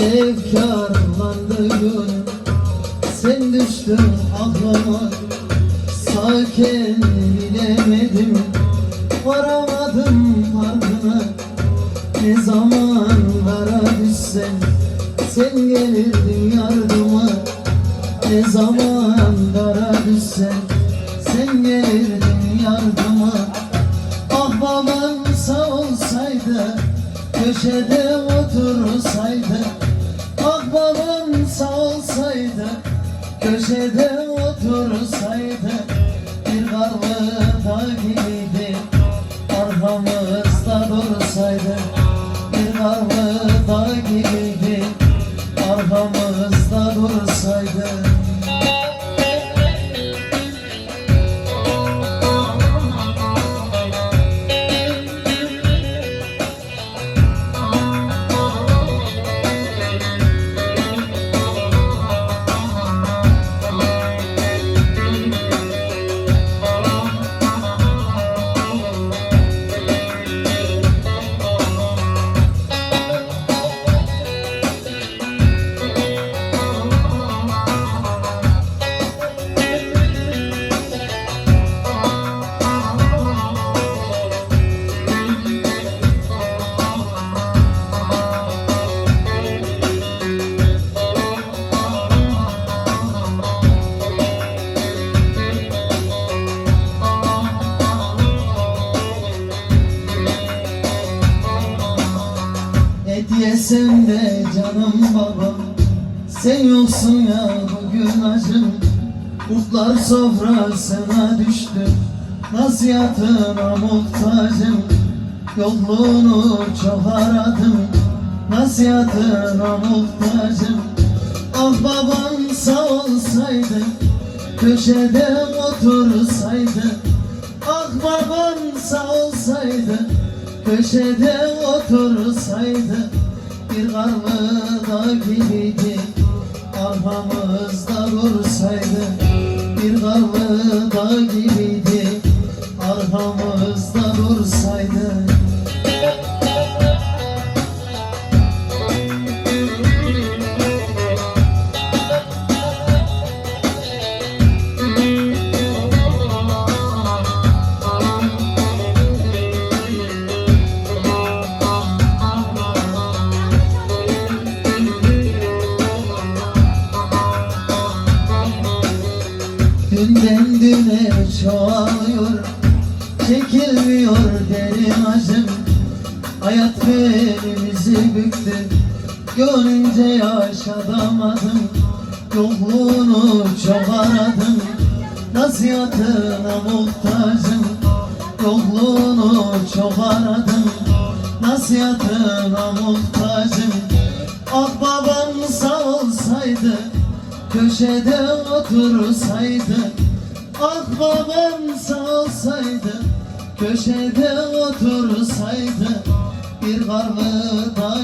Efkarlandı gönlüm Sen düştün aklıma Sakin bilemedim Varamadım farkına. Ne zamanlara düşsen Sen gelirdin yardıma. Ne zamanlara düşsen Sen gelirdin yardıma. Ah babam sağ olsaydı Köşede otursaydı Köşede otursaydı Bir karlı dağ gibiydi Arkamızda dursaydı Bir karlı dağ gibiydi Arkamızda dursaydı Yesem de canım babam. Sen yoksun ya bugün acım. Kurtlar sofrasına düştü. Nasihatına muhtacım. Yokluğunu çok aradım. Nasihatına muhtacım. Ah babam sağ olsaydı Köşede otursaydı. Ah babam sağ olsaydı Köşede otursaydı Bir karlı dağ gibiydi Arkamızda dursaydı Bir karlı dağ gibiydi Arkamızda Günden güne çoğalıyor Çekilmiyor derin acım. Hayat belimizi büktü Görünce yaşadamadım. Yokluğunu çok aradım Nasihatına muhtacım. Yokluğunu çok aradım Nasihatına muhtacım. Ah babam sağ olsaydı Köşede otursaydı Ah babam sağ Köşede otursaydı Bir karlı dağ